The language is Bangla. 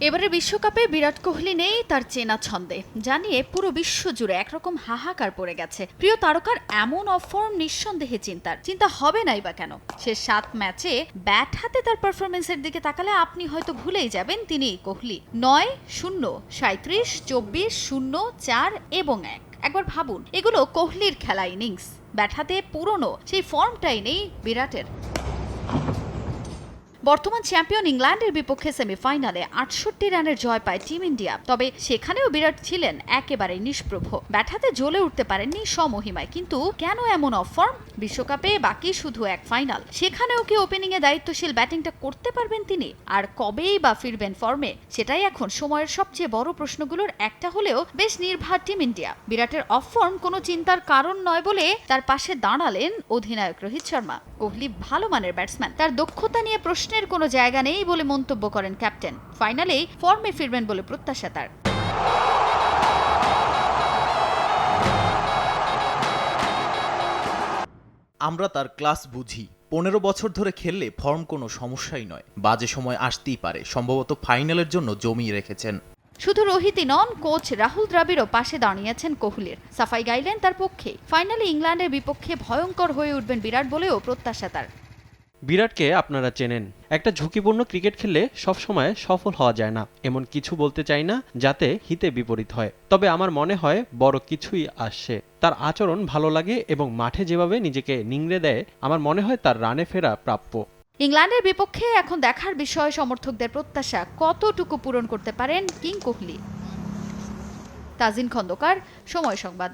এবারে বিশ্বকাপে বিরাট কোহলি নেই, তার চেনা ছন্দে। জানিয়ে পুরো বিশ্ব জুড়ে একরকম হাহাকার পড়ে গেছে। প্রিয় তারকার এমন অফর্ম নিঃসন্দেহে চিন্তার। চিন্তা হবে নাই বা কেন? সে সাত ম্যাচে ব্যাট হাতে তার পারফরমেন্সের দিকে তাকালে আপনি হয়তো ভুলেই যাবেন তিনি কোহলি। নয়, শূন্য সাঁত্রিশ চব্বিশ, শূন্য, চার এবং এক। একবার ভাবুন, এগুলো কোহলির খেলা ইনিংস। ব্যাট হাতে পুরনো, সেই ফর্মটাই নেই বিরাটের। বর্তমান চ্যাম্পিয়ন ইংল্যান্ডের বিপক্ষে সেমিফাইনালে আটষট্টি রানের জয় পায় টিম ইন্ডিয়া। তবে সেখানেও বিরাট ছিলেন একেবারে নিষ্প্রভ। ব্যাটাতে জ্বলে উঠতে পারেননি সমহিমায়। কিন্তু কেন এমন অফর্ম? বিশ্বকাপে বাকি শুধু এক ফাইনাল। সেখানেও কি ওপেনিং এ দায়িত্বশীল ব্যাটিংটা করতে পারবেন তিনি? আর কবেই বা ফিরবেন ফর্মে? সেটাই এখন সময়ের সবচেয়ে বড় প্রশ্নগুলোর একটা হলেও বেশ নির্ভার টিম ইন্ডিয়া। বিরাটের অফ ফর্ম কোনো চিন্তার কারণ নয় বলে তার পাশে দাঁড়ালেন অধিনায়ক রোহিত শর্মা। কোহলি ভালো মানের ব্যাটসম্যান। তার দক্ষতা নিয়ে প্রশ্নের কোনো জায়গা নেই বলে মন্তব্য করেন ক্যাপ্টেন। ফাইনালেই ফর্মে ফিরবেন বলে প্রত্যাশা তার। আমরা তার ক্লাস বুঝি। পনেরো বছর ধরে খেললে ফর্ম কোনো সমস্যাই নয়। বাজে সময় আসতেই পারে। সম্ভবত ফাইনালের জন্য জমিয়ে রেখেছেন। শুধু রোহিতই নন কোচ রাহুল দ্রাবিড়ও পাশে দাঁড়িয়েছেন কোহলির। সাফাই গাইলেন তার পক্ষে। ফাইনালে ইংল্যান্ডের বিপক্ষে ভয়ঙ্কর হয়ে উঠবেন বিরাট বলেও প্রত্যাশা তার। বিরাটকে আপনারা চেনেন। একটা ঝুঁকিপূর্ণ ক্রিকেট খেললে সবসময় সফল হওয়া যায় না। এমন কিছু বলতে চাই না, যাতে হিতে বিপরীত হয়। তবে আমার মনে হয় বড় কিছুই আসছে। তার আচরণ ভালো লাগে এবং মাঠে যেভাবে নিজেকে নিংড়ে দেয়, আমার মনে হয় তার রানে ফেরা প্রাপ্য। ইংল্যান্ডের বিপক্ষে এখন দেখার বিষয় সমর্থকদের প্রত্যাশা কতটুকু পূরণ করতে পারেন কিং কোহলি? তাজিন খন্দকার, সময় সংবাদ।